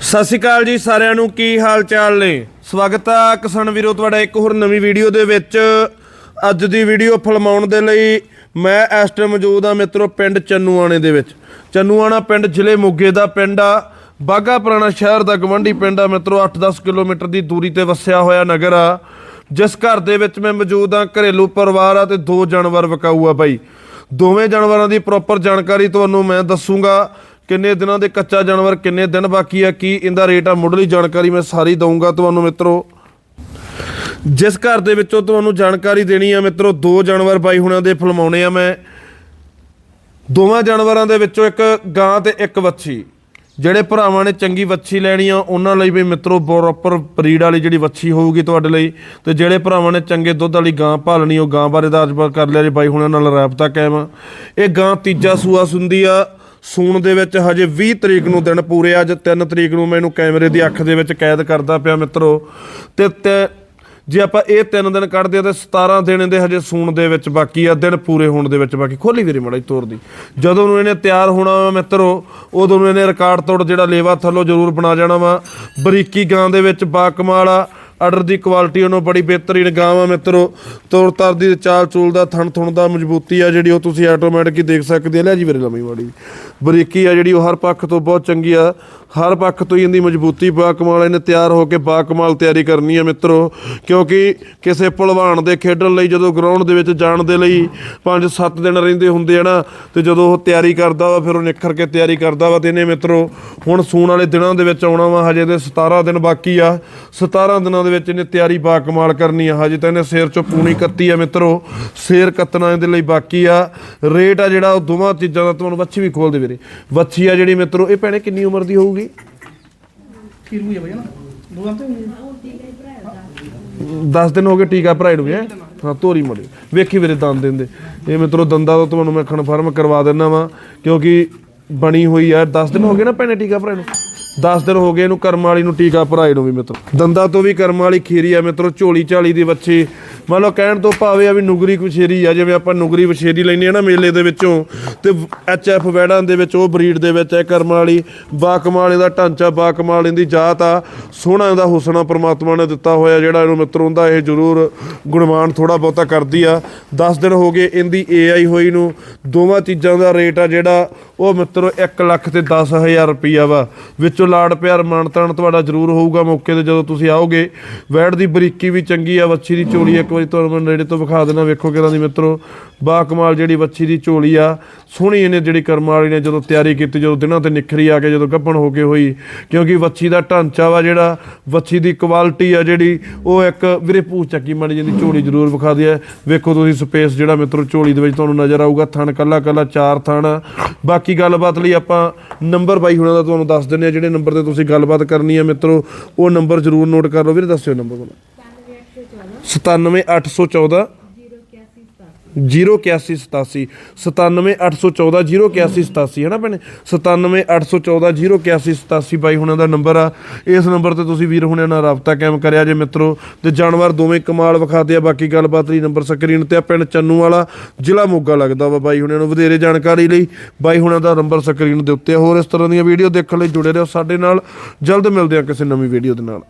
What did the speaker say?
ਸਤਿ ਸ਼੍ਰੀ ਅਕਾਲ ਜੀ ਸਾਰਿਆਂ ਨੂੰ, ਕੀ ਹਾਲ ਚਾਲ ਨੇ? ਸਵਾਗਤ ਆ ਕਿਸਾਨ ਵੀਰੋ, ਤੁਹਾਡਾ ਇੱਕ ਹੋਰ ਨਵੀਂ ਵੀਡੀਓ ਦੇ ਵਿੱਚ। ਅੱਜ ਦੀ ਵੀਡੀਓ ਫਿਲਮਾਉਣ ਦੇ ਲਈ ਮੈਂ ਇਸ ਟਾਈਮ ਮੌਜੂਦ ਆ ਮਿੱਤਰੋ, ਪਿੰਡ ਚੰਨੂਆਣੇ ਦੇ ਵਿੱਚ। ਚੰਨੂਆਣਾ ਪਿੰਡ ਜ਼ਿਲ੍ਹੇ ਮੋਗੇ ਦਾ ਪਿੰਡ ਆ। ਬਾਗਾ ਪੁਰਾਣਾ ਸ਼ਹਿਰ ਦਾ ਗਵੰਡੀ ਪਿੰਡ ਆ ਮਿੱਤਰੋ 8-10 ਕਿਲੋਮੀਟਰ ਦੀ ਦੂਰੀ ਤੇ ਵਸਿਆ ਹੋਇਆ ਨਗਰ ਆ। ਜਿਸ ਘਰ ਦੇ ਵਿੱਚ ਮੈਂ ਮੌਜੂਦ ਆ, ਘਰੇਲੂ ਪਰਿਵਾਰ ਆ ਤੇ ਦੋ ਜਾਨਵਰ ਵਿਕਾਊ ਆ ਭਾਈ ਦੋਵੇਂ ਜਾਨਵਰਾਂ ਦੀ ਪ੍ਰੋਪਰ ਜਾਣਕਾਰੀ ਤੁਹਾਨੂੰ ਮੈਂ ਦੱਸੂਗਾ। ਕਿੰਨੇ ਦਿਨਾਂ ਦੇ ਕੱਚਾ ਜਾਨਵਰ, ਕਿੰਨੇ ਦਿਨ ਬਾਕੀ ਆ, ਕੀ ਇਹਦਾ ਰੇਟ ਆ, ਮੁੱਢਲੀ ਜਾਣਕਾਰੀ ਮੈਂ ਸਾਰੀ ਦਊਂਗਾ ਤੁਹਾਨੂੰ ਮਿੱਤਰੋ। ਜਿਸ ਘਰ ਦੇ ਵਿੱਚੋਂ ਤੁਹਾਨੂੰ ਜਾਣਕਾਰੀ ਦੇਣੀ ਆ ਮਿੱਤਰੋ, ਦੋ ਜਾਨਵਰ ਬਾਈ ਹੁਣਾਂ ਦੇ ਫਲਮਾਉਣੇ ਆ ਮੈਂ। ਦੋਵਾਂ ਜਾਨਵਰਾਂ ਦੇ ਵਿੱਚੋਂ ਇੱਕ ਗਾਂ ਤੇ ਇੱਕ ਵੱਛੀ। ਜਿਹੜੇ ਭਰਾਵਾਂ ਨੇ ਚੰਗੀ ਵੱਛੀ ਲੈਣੀ ਆ, ਉਹਨਾਂ ਲਈ ਵੀ ਮਿੱਤਰੋ ਪ੍ਰੋਪਰ ਬਰੀਡ ਵਾਲੀ ਜਿਹੜੀ ਵੱਛੀ ਹੋਊਗੀ ਤੁਹਾਡੇ ਲਈ। ਤੇ ਜਿਹੜੇ ਭਰਾਵਾਂ ਨੇ ਚੰਗੇ ਦੁੱਧ ਵਾਲੀ ਗਾਂ ਭਾਲਣੀ, ਉਹ ਗਾਂ ਬਾਰੇ ਦਾ ਅੱਜ ਕਰ ਲਿਆ ਜੀ, ਬਾਈ ਹੁਣਾਂ ਨਾਲ ਰਾਬਤਾ ਕਾਇਮ ਆ। ਇਹ ਗਾਂ ਤੀਜਾ ਸੂਆ ਸੁੰਦੀ ਆ। ਸੂਣ ਦੇ ਵਿੱਚ ਹਜੇ 20 ਤਰੀਕ ਨੂੰ ਦਿਨ ਪੂਰੇ ਆ, ਅੱਜ 3 ਤਰੀਕ ਨੂੰ ਮੈਨੂੰ ਕੈਮਰੇ ਦੀ ਅੱਖ ਦੇ ਵਿੱਚ ਕੈਦ ਕਰਦਾ ਪਿਆ ਮਿੱਤਰੋ। ਤੇ ਤੇ ਜੇ ਆਪਾਂ ਇਹ 3 ਦਿਨ ਕੱਢਦੇ ਆ ਤੇ 17 ਦਿਨ ਦੇ ਹਜੇ ਸੂਣ ਦੇ ਵਿੱਚ ਬਾਕੀ ਆ ਦਿਨ ਪੂਰੇ ਹੋਣ ਦੇ ਵਿੱਚ ਬਾਕੀ। ਖੋਲੀ ਵੀਰੇ ਮੜਾ ਤੋਰ ਦੀ। ਜਦੋਂ ਨੂੰ ਇਹਨੇ ਤਿਆਰ ਹੋਣਾ ਵਾ ਮਿੱਤਰੋ ਉਦੋਂ ਨੂੰ ਇਹਨੇ ਰਿਕਾਰਡ ਤੋੜ ਜਿਹੜਾ ਲੇਵਾ ਥੱਲੋਂ ਜ਼ਰੂਰ ਬਣਾ ਜਾਣਾ ਵਾ। ਬਰੀਕੀ ਗਾਂ ਦੇ ਵਿੱਚ ਬਾਕਮਾਲ ਆ। ਆਰਡਰ ਦੀ ਕੁਆਲਿਟੀ ਉਹਨੂੰ ਬੜੀ ਬਿਹਤਰੀਨ ਗਾਂ ਵਾ ਮਿੱਤਰੋ। ਤੋਰ ਤਰ ਦੀ ਚਾਲ ਚੂਲ ਦਾ, ਥਣ ਥੁਣ ਦਾ, ਮਜ਼ਬੂਤੀ ਆ ਜਿਹੜੀ ਉਹ ਤੁਸੀਂ ਆਟੋਮੈਟਿਕ ਹੀ ਦੇਖ ਸਕਦੇ ਆ। ਲੈ ਜੀ ਵੀਰੇ ਲੰਮੀ ਮਾੜੀ। ਬਰੀਕੀ ਆ ਜਿਹੜੀ ਉਹ ਹਰ ਪੱਖ ਤੋਂ ਬਹੁਤ ਚੰਗੀ ਆ। ਹਰ ਪੱਖ ਤੋਂ ਹੀ ਇਹਦੀ ਮਜ਼ਬੂਤੀ ਬਾ ਕਮਾਲ ਇਹਨੇ ਤਿਆਰ ਹੋ ਕੇ ਬਾ ਕਮਾਲ ਤਿਆਰੀ ਕਰਨੀ ਆ ਮਿੱਤਰੋ। ਕਿਉਂਕਿ ਕਿਸੇ ਭਲਵਾਨ ਦੇ ਖੇਡਣ ਲਈ, ਜਦੋਂ ਗਰਾਊਂਡ ਦੇ ਵਿੱਚ ਜਾਣ ਦੇ ਲਈ 5-7 ਦਿਨ ਰਹਿੰਦੇ ਹੁੰਦੇ ਆ ਨਾ, ਤੇ ਜਦੋਂ ਉਹ ਤਿਆਰੀ ਕਰਦਾ ਵਾ, ਫਿਰ ਉਹ ਨਿਖਰ ਕੇ ਤਿਆਰੀ ਕਰਦਾ ਵਾ। ਤੇ ਇਹਨੇ ਮਿੱਤਰੋ, ਹੁਣ ਸੂਣ ਵਾਲੇ ਦਿਨਾਂ ਦੇ ਵਿੱਚ ਆਉਣਾ ਵਾ। ਹਜੇ ਦੇ 17 ਦਿਨ ਬਾਕੀ ਆ। 17 ਦਿਨਾਂ ਦੇ ਵਿੱਚ ਇਹਨੇ ਤਿਆਰੀ ਬਾ ਕਮਾਲ ਕਰਨੀ ਆ। ਹਜੇ ਤਾਂ ਇਹਨੇ ਸਿਰ ਚੋਂ ਪੂਣੀ ਕੱਤੀ ਆ ਮਿੱਤਰੋ। ਸਿਰ ਕੱਤਣਾ ਇਹਦੇ ਲਈ ਬਾਕੀ ਆ। ਰੇਟ ਆ ਜਿਹੜਾ ਉਹ ਦੋਵਾਂ ਚੀਜ਼ਾਂ ਦਾ ਤੁਹਾਨੂੰ ਵੱਛੀ ਵੀ ਖੋਲ ਦੇ ਵੀਰੇ। ਵੱਛੀ ਆ ਜਿਹੜੀ ਮਿੱਤਰੋ ਇਹ ਭੈਣੇ ਕਿੰਨੀ ਉਮਰ ਦੀ ਹੋਊਗੀ? ਹੈ ਬਈ ਨਾ ਦੋ 10 ਦਿਨ ਹੋ ਗਏ ਟੀਕਾ ਭਰਾਏ ਨੂੰ ਹੈ? ਹਾਂ ਤੋਰੀ ਮੜੀ ਵੇਖੀ ਵੀਰੇ ਦੰਦ ਦਿੰਦੇ ਇਹ ਮਿੱਤਰੋ ਦੰਦਾਂ ਦਾ ਤੁਹਾਨੂੰ ਮੈਂ ਕਨਫਰਮ ਕਰਵਾ ਦਿੰਦਾ ਵਾਂ ਕਿਉਂਕਿ ਬਣੀ ਹੋਈ ਆ। 10 ਦਿਨ ਹੋ ਗਏ ਨਾ ਭੈਣੇ ਟੀਕਾ ਭਰਾਏ ਨੂੰ। 10 ਦਿਨ ਹੋ ਗਏ ਇਹਨੂੰ ਕਰਮ ਵਾਲੀ ਨੂੰ ਟੀਕਾ ਭਰਾਏ ਨੂੰ ਵੀ ਮਿੱਤਰੋ। ਦੰਦਾਂ ਤੋਂ ਵੀ ਕਰਮ ਵਾਲੀ ਖੀਰੀ ਆ ਮਿੱਤਰੋ, ਝੋਲੀ ਝਾਲੀ ਦੀ ਵੱਛੀ ਮੰਨ ਲਓ ਕਹਿਣ ਤੋਂ ਭਾਵੇਂ ਆ ਵੀ ਨੁਗਰੀ ਵਛੇਰੀ ਆ, ਜਿਵੇਂ ਆਪਾਂ ਨੁਗਰੀ ਵਛੇਰੀ ਲੈਨੇ ਆ ਨਾ ਮੇਲੇ ਦੇ ਵਿੱਚੋਂ, ਤੇ ਐਚ ਐਫ ਵੈੜਾਂ ਦੇ ਵਿੱਚ, ਉਹ ਬਰੀਡ ਦੇ ਵਿੱਚ ਹੈ ਕਰਮ ਵਾਲੀ ਬਾ ਕਮਾਲ ਇਹਦਾ ਢਾਂਚਾ ਬਾ ਕਮਾਲ ਇਹਦੀ ਜਾਤ ਆ, ਸੋਹਣਾ ਇਹਦਾ ਹੁਸਨਾ ਪ੍ਰਮਾਤਮਾ ਨੇ ਦਿੱਤਾ ਹੋਇਆ, ਜਿਹੜਾ ਇਹਨੂੰ ਮਿੱਤਰੋਂ ਦਾ ਇਹ ਜ਼ਰੂਰ ਗੁਣਮਾਨ ਥੋੜਾ ਬਹੁਤਾ ਕਰਦੀ ਆ। 10 ਦਿਨ ਹੋ ਗਏ ਇਹਦੀ ਏਆਈ ਹੋਈ ਨੂੰ, ਦੋਵਾਂ ਚੀਜ਼ਾਂ ਦਾ ਰੇਟ ਆ ਜਿਹੜਾ, ਉਹ ਮਿੱਤਰੋ 1 ਲੱਖ ਤੇ 10000 ਰੁਪਈਆ ਵਾ। ਵਿੱਚੋਂ ਲਾੜ ਪਿਆਰ ਮਾਨਤਾਨ ਤੁਹਾਡਾ ਜ਼ਰੂਰ ਹੋਊਗਾ ਮੌਕੇ ਤੇ ਜਦੋਂ ਤੁਸੀਂ ਆਓਗੇ। ਵੈੜ ਦੀ ਬਰੀਕੀ ਵੀ ਚੰਗੀ ਆ, ਵੱਛੀ ਦੀ ਚੋਲੀ ਇੱਕ ਵਾਰੀ ਤੁਹਾਨੂੰ ਮੈਂ ਨੇੜੇ ਤੋਂ ਵਿਖਾ ਦੇਣਾ ਵੇਖੋ ਕਿਹਨਾਂ ਦੀ ਮਿੱਤਰੋ। ਬਾ ਕਮਾਲ ਜਿਹੜੀ ਵੱਛੀ ਦੀ ਝੋਲੀ ਆ, ਸੋਹਣੀ ਇਹਨੇ ਜਿਹੜੀ ਕਰਮ ਵਾਲੀ ਨੇ ਜਦੋਂ ਤਿਆਰੀ ਕੀਤੀ, ਜਦੋਂ ਦਿਨਾਂ ਤੇ ਨਿਖਰੀ ਆ ਕੇ ਜਦੋਂ ਗੱਪਣ ਹੋ ਕੇ ਹੋਈ, ਕਿਉਂਕਿ ਵੱਛੀ ਦਾ ਢਾਂਚਾ ਵਾ ਜਿਹੜਾ, ਵੱਛੀ ਦੀ ਕੁਆਲਿਟੀ ਆ ਜਿਹੜੀ, ਉਹ ਇੱਕ ਵੀਰੇ ਪੂਛ ਚੱਕੀ ਮਾੜੀ ਜਿਹੀ ਝੋਲੀ ਜ਼ਰੂਰ ਵਿਖਾ ਦਿਆ ਵੇਖੋ ਤੁਸੀਂ ਸਪੇਸ ਜਿਹੜਾ ਮਿੱਤਰੋ, ਝੋਲੀ ਦੇ ਵਿੱਚ ਤੁਹਾਨੂੰ ਨਜ਼ਰ ਆਊਗਾ, ਥਣ ਕੱਲਾ ਕੱਲਾ ਚਾਰ ਥਣ। ਆ। ਬਾਕੀ ਗੱਲਬਾਤ ਲਈ ਆਪਾਂ ਨੰਬਰ ਬਾਈ ਹੁਣਾਂ ਦਾ ਤੁਹਾਨੂੰ ਦੱਸ ਦਿੰਦੇ ਆ ਜਿਹੜੇ ਨੰਬਰ ਤੇ ਤੁਸੀਂ ਗੱਲਬਾਤ ਕਰਨੀ ਆ ਮਿੱਤਰੋ, ਉਹ ਨੰਬਰ ਜ਼ਰੂਰ ਨੋਟ ਕਰ ਲਓ। ਵੀਰੇ, ਦੱਸਿਓ ਨੰਬਰ ਬੋਲੋ 97814 08187 97814 08187 ਹੈ ਨਾ ਭੈਣੇ? 97814 08187 ਬਾਈ ਹੁਣਾਂ ਦਾ ਨੰਬਰ ਆ। ਇਸ ਨੰਬਰ ਤੇ ਤੁਸੀਂ ਵੀਰ ਹੁਣਾਂ ਨਾਲ ਰਾਬਤਾ ਕਾਇਮ ਕਰਿਆ ਜੇ ਮਿੱਤਰੋ। ਤੇ ਜਾਨਵਰ ਦੋਵੇਂ ਕਮਾਲ ਵਿਖਾਦੇ ਆ। ਬਾਕੀ ਗੱਲਬਾਤ ਲਈ ਨੰਬਰ ਸਕਰੀਨ ਤੇ ਆ ਪਿੰਡ ਚੰਨੂ ਵਾਲਾ। ਜ਼ਿਲ੍ਹਾ ਮੋਗਾ ਲੱਗਦਾ ਵਾ ਬਾਈ ਹੁਣਾਂ ਨੂੰ। ਵਧੇਰੇ ਜਾਣਕਾਰੀ ਲਈ ਬਾਈ ਹੁਣਾਂ ਦਾ ਨੰਬਰ ਸਕਰੀਨ ਦੇ ਉੱਤੇ ਆ। ਹੋਰ ਇਸ ਤਰ੍ਹਾਂ ਦੀਆਂ ਵੀਡੀਓ ਦੇਖਣ ਲਈ ਜੁੜੇ ਰਹੋ ਸਾਡੇ ਨਾਲ। ਜਲਦ ਮਿਲਦੇ ਆ ਕਿਸੇ ਨਵੀਂ ਵੀਡੀਓ ਦੇ ਨਾਲ।